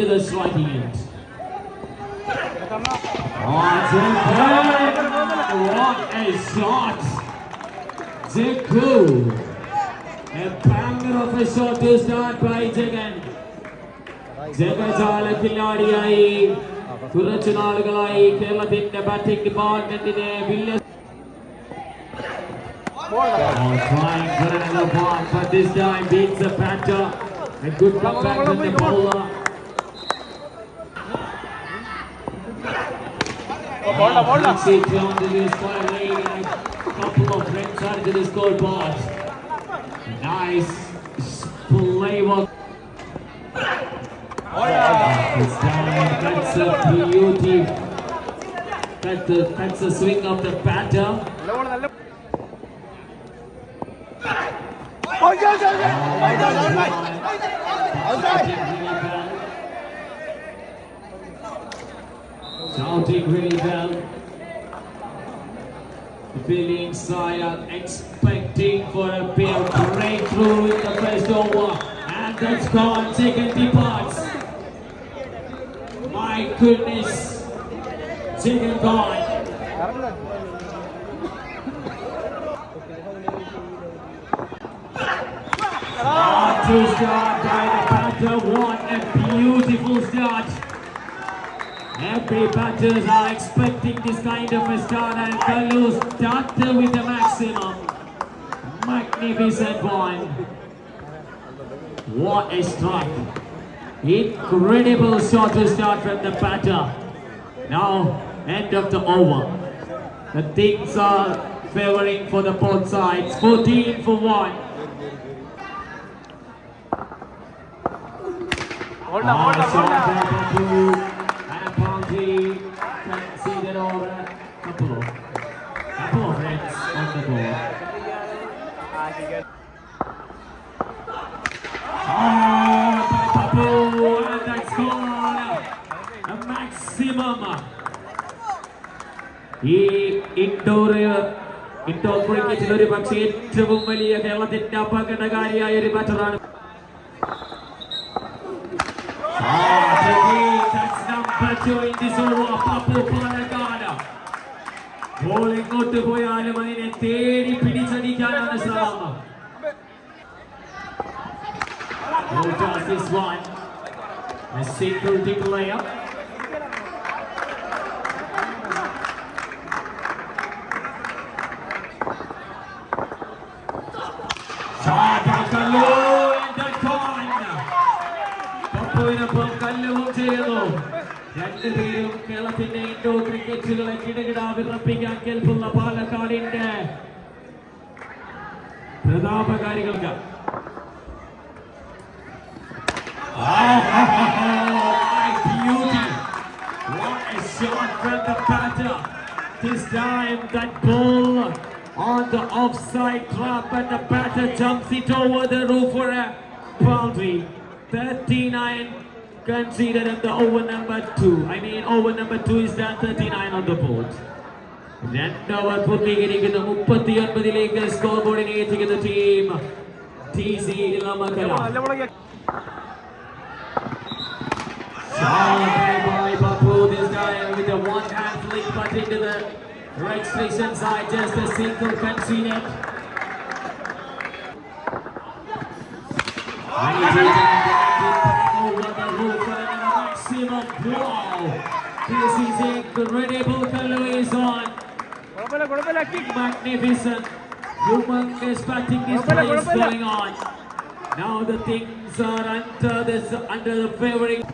into the striking end. Oh, Zeku! What a shot! Zeku! A banger of a shot to start by Jagan. ജഗജാല കില്ലാടിയായി കുറച്ചു നാളുകളായി കേരളത്തിന്റെ batting ഡിപ്പാർട്ട്മെന്റിനെ വില്യ Oh, trying for another one, but this time beats the batter. A good comeback from the bowler. John to the couple of runs onto the scoreboard. Nice play. This time, that's a beauty. That's the, that's the swing of the batter. Ah, Shouting really well. Billy side are expecting for a big breakthrough in the first over. And that's gone. Second departs. My goodness. Second gone. Ah, two start by the batter. What a beautiful start. Every batters are expecting this kind of a start and Kallu started with the maximum. Magnificent one. What a strike. Incredible shot to start from the batter. Now, end of the over. The things are favoring for the both sides. 14 for 1. Ah, shot by Babu. And Ponty conceded over a couple of, couple of runs on the board. Ah, by Babu, and that's gone. A maximum. ഈ indoor indoor ക്രിക്കറ്റിൽ ഒരു പക്ഷേ ഏറ്റവും വലിയ കേരളത്തിന്റെ അപകടകാരിയായ ഒരു ബാറ്ററാണ് Ah, Pradeep, that's number two in this over. Papu Palakada. Ball എങ്ങോട്ട് പോയാലും അതിനെ തേടി പിടിച്ചടിക്കാനാണ് ശ്രമം Who does this one? A single deep layup. Shot by Kallu പപ്പുവിനൊപ്പം കല്ലുവും ചെയ്യുന്നു രണ്ടുപേരും കേരളത്തിന്റെ ഇൻഡോർ ക്രിക്കറ്റുകളെ കിടകിട വിറപ്പിക്കാൻ കേൾപ്പുന്ന പാലക്കാടിന്റെ പ്രതാപകാരികൾക്ക് Oh, my beauty! What a shot from the batter! This time that ball on the offside trap and the batter jumps it over the roof for a boundary. 39 conceded in the over number 2. I mean over number 2 is done 39 on the board. രണ്ട് over പൂർത്തീകരിക്കുന്ന മുപ്പത്തിയൊൻപതിലേക്ക് score ബോർഡിനെ എത്തിക്കുന്ന team T C ഇളമക്കല Shot by Bapu this time with a one hand flick but into the right station side, just a single conceded. And it is over the roof for a maximum. Wow! This is incredible. Kalu is on. Magnificent. Humongous batting display is going on. Now the things are under this under the favoring.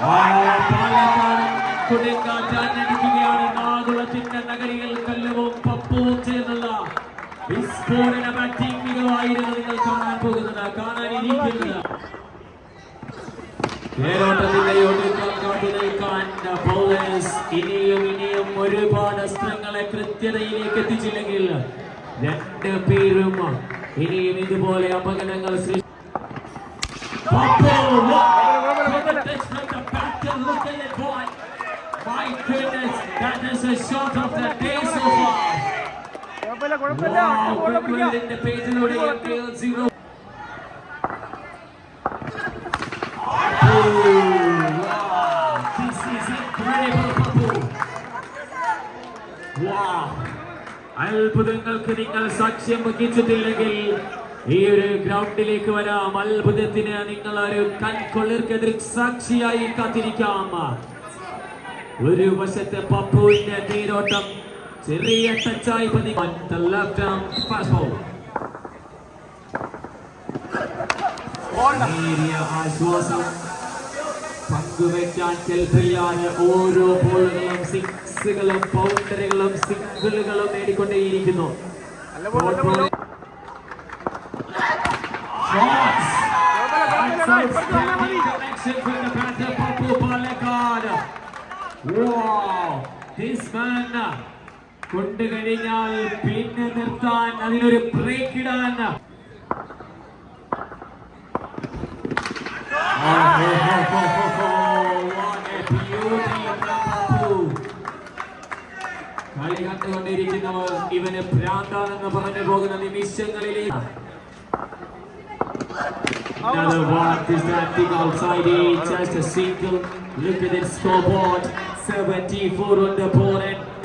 പാലക്കാടൻ കൊടുങ്കാറ്റാഞ്ഞടിക്കുകയാണ് നാകുളത്തിന്റെ നഗരികൾ കല്ലുവും പപ്പുവും ചേർന്നുള്ള വിസ്ഫോടന batting മികവായിരുന്നു നിങ്ങൾ കാണാൻ പോകുന്നത്. കാണാനിരിക്കുന്നത് വേരോട്ടത്തിന്റെ ഒടുക്കം കാട്ടി നിൽക്കാൻ bowlers ഇനിയും ഇനിയും ഒരുപാട് അസ്ത്രങ്ങളെ കൃത്യതയിലേക്ക് എത്തിച്ചില്ലെങ്കിൽ രണ്ട് പേരും ഇനിയും ഇതുപോലെ അപകടങ്ങൾ സൃഷ്ടി. അത്ഭുതങ്ങൾക്ക് നിങ്ങൾ സാക്ഷ്യം വഹിച്ചിട്ടില്ലെങ്കിൽ ഈ ഒരു ഗ്രൗണ്ടിലേക്ക് വരാം. അത്ഭുതത്തിന് നിങ്ങൾ ഒരു കൺകൊള്ളിർക്കെതിരെ സാക്ഷിയായി കാത്തിരിക്കാം. ഒരു വശത്തെ പപ്പുവിന്റെ നീരോട്ടം ചെറിയ ടച്ചായി പതി ലെഫ്റ്റ് ആം ഫാസ്റ്റ് ബോൾ നേരിയ ആശ്വാസം. പങ്കുവെക്കാൻ കെൽപ്പില്ലാതെ ഓരോ ബോളുകളും സിക്സുകളും ബൗണ്ടറികളും സിംഗിളുകളും നേടിക്കൊണ്ടേയിരിക്കുന്നു. Wow, this man കൊണ്ട് കഴിഞ്ഞാൽ പിന്നെ നിർത്താൻ അതിനൊരു ബ്രേക്ക് ഇടാൻ Oh, ho, ho, ho, ho, ho. What a beauty from Papu. കളി കണ്ടുകൊണ്ടിരിക്കുന്നവർ ഇവന് ഭ്രാന്താണെന്ന് പറഞ്ഞു പോകുന്ന നിമിഷങ്ങളിലേക്ക് Another one is that big outside edge, just a single. Look at this scoreboard. 74 on the board and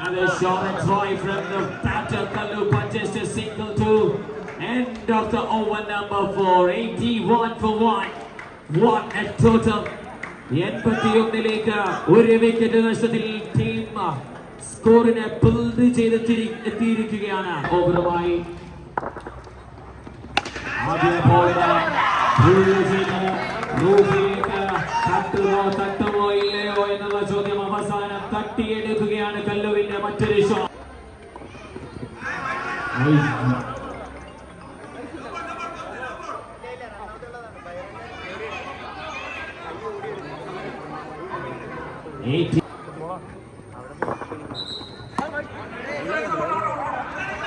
Another shot and try from the batter. Kallu punches a single to end of the over number four. 81 for one. What a total. എൺപത്തിയൊന്നിലേക്ക് ഒരു wicket നഷ്ടത്തിൽ team സ്കോറിനെ build ചെയ്തെത്തി എത്തിയിരിക്കുകയാണ് ഓവറുമായി ആദ്യ ബോളിന് റൂഫിലേക്ക് തട്ടുമോ തട്ടുമോ ഇല്ലയോ എന്നുള്ള ചോദ്യം അവസാനം തട്ടിയെടുക്കുകയാണ് കല്ലുവിന്റെ മറ്റൊരു show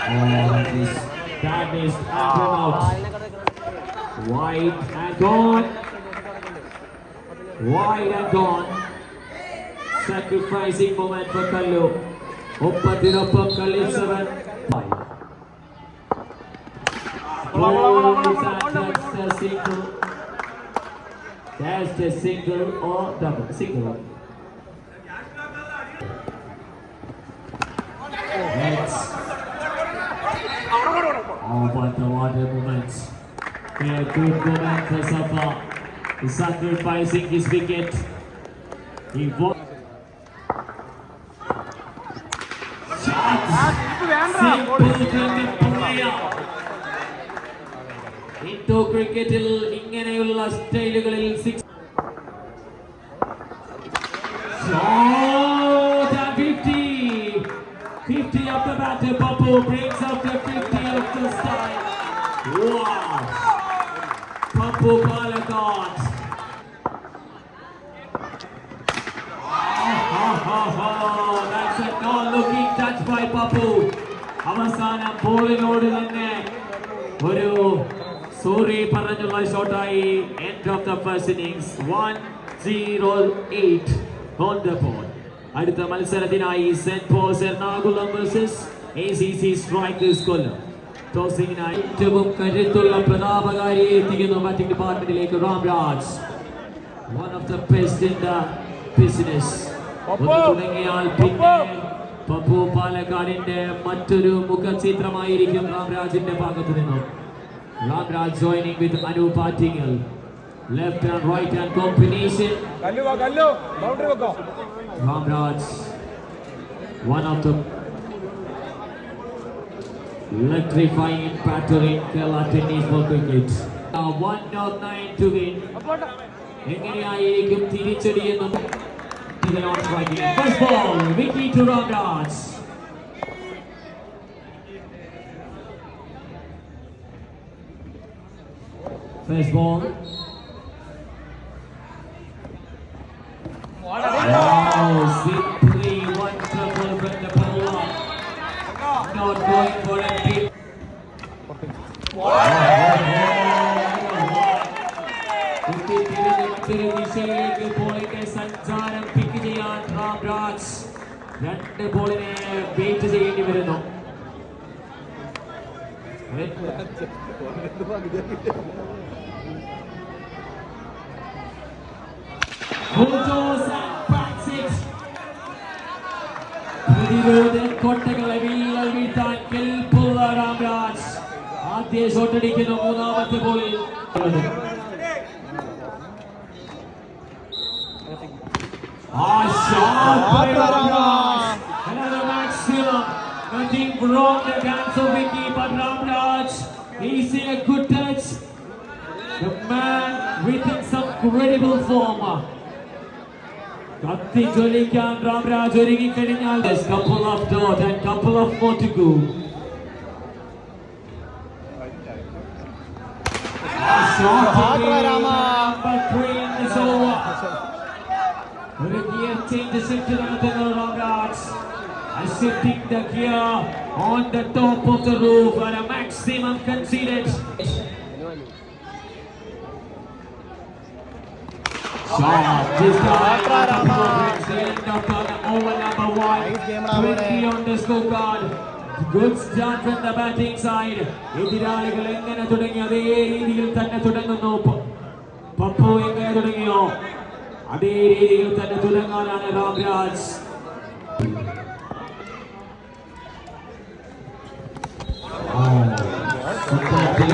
Oh, this damaged and come out. Wide and gone. Wide and gone. Sacrificing moment for Kallu. ഒപ്പത്തിനൊപ്പം കളിച്ചവൻ Just a single. Just a single or double. Single. That's Oh, but the water moments. A good moment for Safa. He's sacrificing his wicket. He indoor ക്രിക്കറ്റിൽ ഇങ്ങനെയുള്ള സ്റ്റൈലുകളിൽ six Shot at 50. 50 of the batter, Papu brings up the 50 of the style. Wow. Papu Palakat. That's a non-looking touch by Papu. അവസാനം ബോളിനോട് തന്നെ ഒരു sorry പറഞ്ഞുള്ള ഷോട്ടായി end of the first innings one zero eight on the ball അടുത്ത മത്സരത്തിനായി saint Paul's Ernakulam versus A C C strikers Kollam ടോസിംഗിനായി ഏറ്റവും കരുത്തുള്ള പ്രതാപകാരിയെ എത്തിക്കുന്നു batting ഡിപ്പാർട്ട്മെന്റിലേക്ക് Ramraj one of the best in the business തുടങ്ങിയാൽ പിന്നെ പപ്പു പാലക്കാടിന്റെ മറ്റൊരു മുഖചിത്രമായിരിക്കും രാംരാജിന്റെ ഭാഗത്ത് നിന്നും. Ramraj joining with Anu Pattingal. Left and right and combination Ramraj one of the one electrifying battery in Kerala tennis for cricket. Uh, 109 to win. എങ്ങനെയായിരിക്കും തിരിച്ചടിയെന്നും the. First ball, Vicky Turagas. First ball, രണ്ട് ബോളിനെ wait ചെയ്യേണ്ടി വരുന്നു Bulldoze and bats it. പ്രതിരോധ കോട്ടകളെ വിള്ളൽ വീഴ്ത്താൻ കെൽപ്പുള്ള രാംരാജ് ആദ്യ ഷോട്ടടിക്കുന്നു മൂന്നാമത്തെ ബോളിൽ Ah, shot wrong in the hands of Vicky, but Ramraj, he's in a good touch. The man within some credible form. കത്തി ജ്വലിക്കാൻ Ramraj ഒരുങ്ങിക്കഴിഞ്ഞാൽ couple of dot and couple of more to go. A shot again, number three in this over. ഒരു gear change shift നടത്തുന്നു Ramraj shifting the gear on the top of the roof at a maximum conceded. Shot this time progress end up on over number one. 20 on the scorecard. Good start from the batting side. എതിരാളികൾ എങ്ങനെ തുടങ്ങി അതേ രീതിയിൽ തന്നെ തുടങ്ങുന്നു പ- പപ്പു എങ്ങനെ തുടങ്ങിയോ അതേ രീതിയിൽ തന്നെ തുടങ്ങാനാണ് Ramraj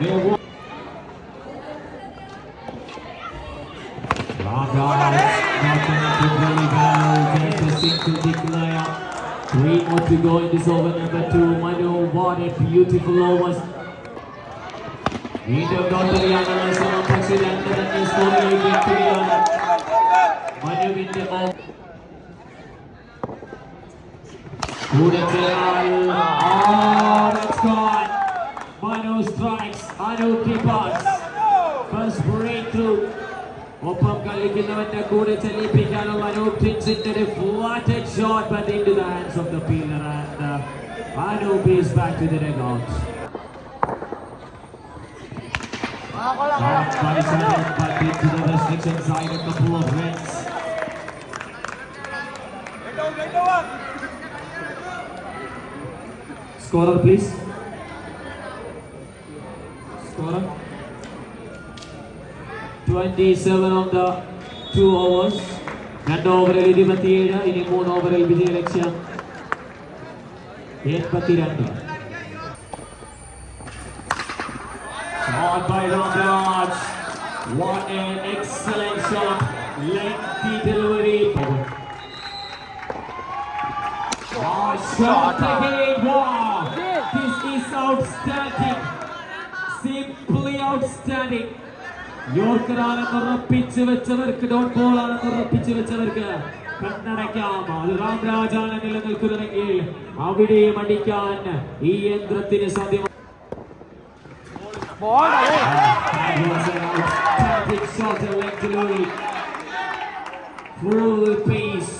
Three more to go in this over number two. Manu, what a beautiful over. Video got to the analyzer on going to get to. Manu win the ball. Good excellent. Oh, that's gone. Manu strike. strikes. Manu keepers. First breakthrough. ഒപ്പം കളിക്കുന്നവന്റെ കൂടെ ചലിപ്പിക്കാനുള്ള അനൂപ് ടിൻസിന്റെ ഒരു flatted shot but into the hands of the fielder and uh, Anup is back to the dugout. Shot by Sadat but into the restriction side a couple of runs. Scorer please. Scorer. 27 on the two overs. രണ്ട് ഓവറിൽ ഇരുപത്തിയേഴ് ഇനി മൂന്ന് ഓവറിൽ വിജയലക്ഷ്യം എൺപത്തിരണ്ട് Shot by Ramraj. What an excellent shot. Lengthy delivery. Oh, shot again. Wow. This is outstanding. Simply outstanding യോർക്കറാണെന്ന് ഉറപ്പിച്ചു വെച്ചവർക്ക് ഡോട്ട് ബോൾ ആണെന്ന് ഉറപ്പിച്ചു വെച്ചവർക്ക് കണ്ണടയ്ക്കാം. ബാലറാം രാജാണ് നിലനിൽക്കുന്നതെങ്കിൽ അവിടെയും അടിക്കാൻ ഈ യന്ത്രത്തിന് സാധ്യമാണ് Full pace.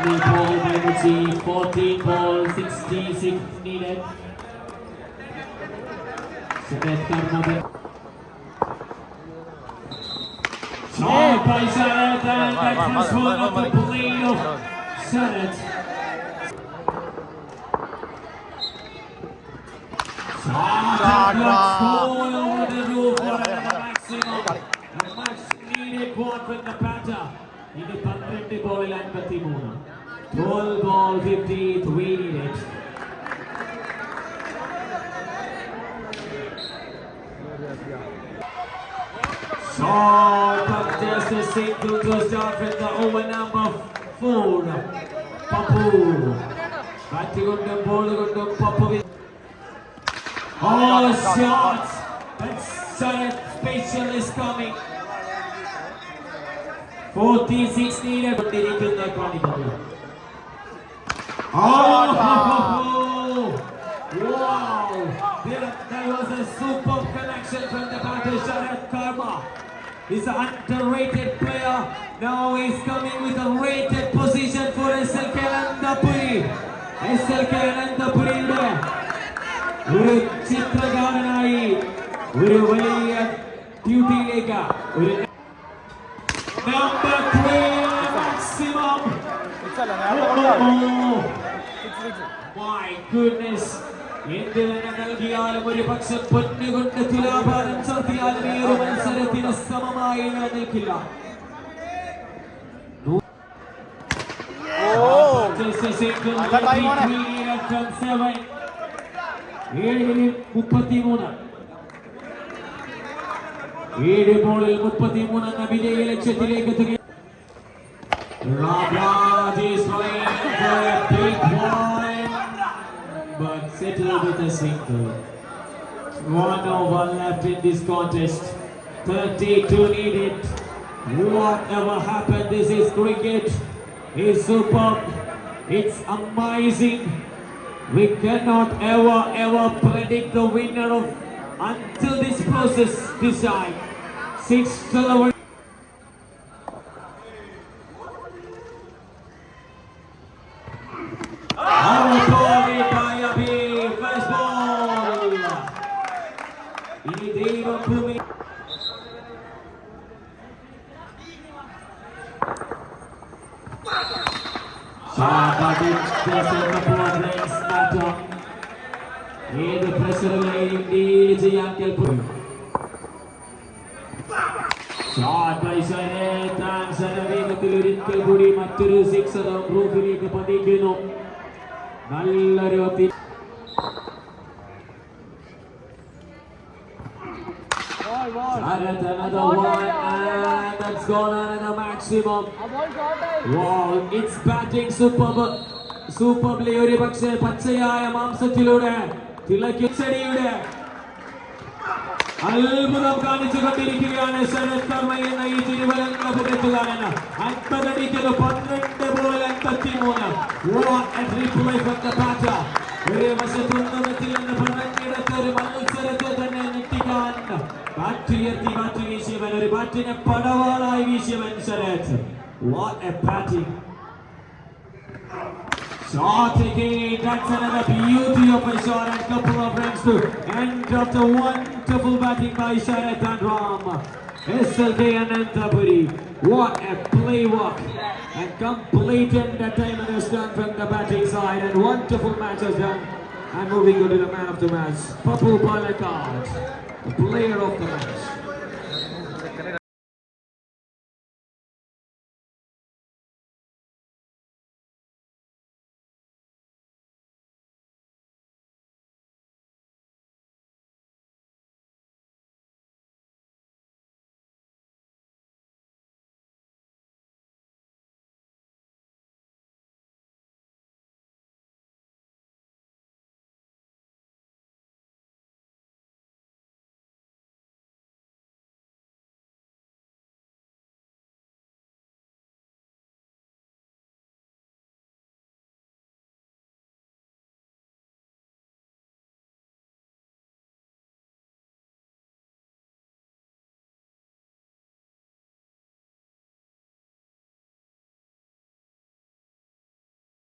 one. Rightly ball by Muchi. 14 ball, 66 needed. Sudet Karmabin. Shot by Sharat and that was one of the plane of Sharat. Shot got scored over the roof for another maximum. A much needed one from the batter. ഇത് പന്ത്രണ്ട് ബോളിൽ അൻപത്തി മൂന്ന് Ball ball 15th, we need it. Short contested single to start from the over number four. Papu. Batting on the ball, on the Papu. Oh shots. That's a special is coming. 46 needed, but they didn't do Oh, wow! There, that was a superb connection from the batter, Sharad Karma. He's an underrated player. Now he's coming with a rated position for SLK Anandapuri. SLK Anandapuriയുടെ ഒരു ചിത്രകാരനായി ഒരു വലിയ ഡ്യൂട്ടിയിലേക്ക് ഒരു number three maximum നൽകിയാലും ഒരു പക്ഷെ പൊന്നുകൊണ്ട് തുലാഭാരം ചർത്തിയാലും ഈ ഒരു മത്സരത്തിന് സമമായി നിലനിൽക്കില്ല. seven. ഏഴിൽ മുപ്പത്തിമൂന്ന്. ഏഴ് ബോളിൽ മുപ്പത്തിമൂന്ന് എന്ന വിജയ ലക്ഷ്യത്തിലേക്ക് settled with a single. One over left in this contest. 32 needed. Whatever happened, this is cricket. It's superb. It's amazing. We cannot ever, ever predict the winner of until this process time. Six delivery. Outball ഇനി ദൈവഭൂമി ഏത് പ്രഷറുകളെയും deal ചെയ്യാൻ കേൾക്കും ഒരിക്കൽ കൂടി മറ്റൊരു സിക്സറും റൂഫിലേക്ക് പതിക്കുന്നു. നല്ലൊരു തി- ball ball Sharat another one and that's gone on in a maximum. ആ ball ഷോട്ടായി Wow, it's batting superb. സൂപ്പർലി ഒരു പക്ഷേ പച്ചയായ മാംസത്തിലൂടെ തിളക്കിച്ചടിയുടെ അത്ഭുതം കാണിച്ചുകൊണ്ടിരിക്കുകയാണ് ശരത് കർമ്മ എന്ന ഈ തിരുവനന്തപുരത്തുകാരൻ അൻപതടിക്കല് പന്ത്രണ്ട് ബോൾ എൺപത്തി മൂന്ന് ഒരു വശത്തുന്നതത്തിൽ നിന്ന് പന്ത്രണ്ടിടത്ത് ഒരു മത്സരത്തെ തന്നെ ഞെട്ടിക്കാൻ ബാറ്റുയർത്തി ബാറ്റ് വീശിയവൻ ഒരു ബാറ്റിനെ പടവാളായി വീശിയവൻ Sarath what A batting Shot again, that's another beauty of a shot and couple of runs to end of the wonderful batting by Sharat and Ram. SLK Anantapuri, what a play walk and complete entertainment has done from the batting side and wonderful match has done. And moving on to the man of the match, Papul Palakkad, the player of the match.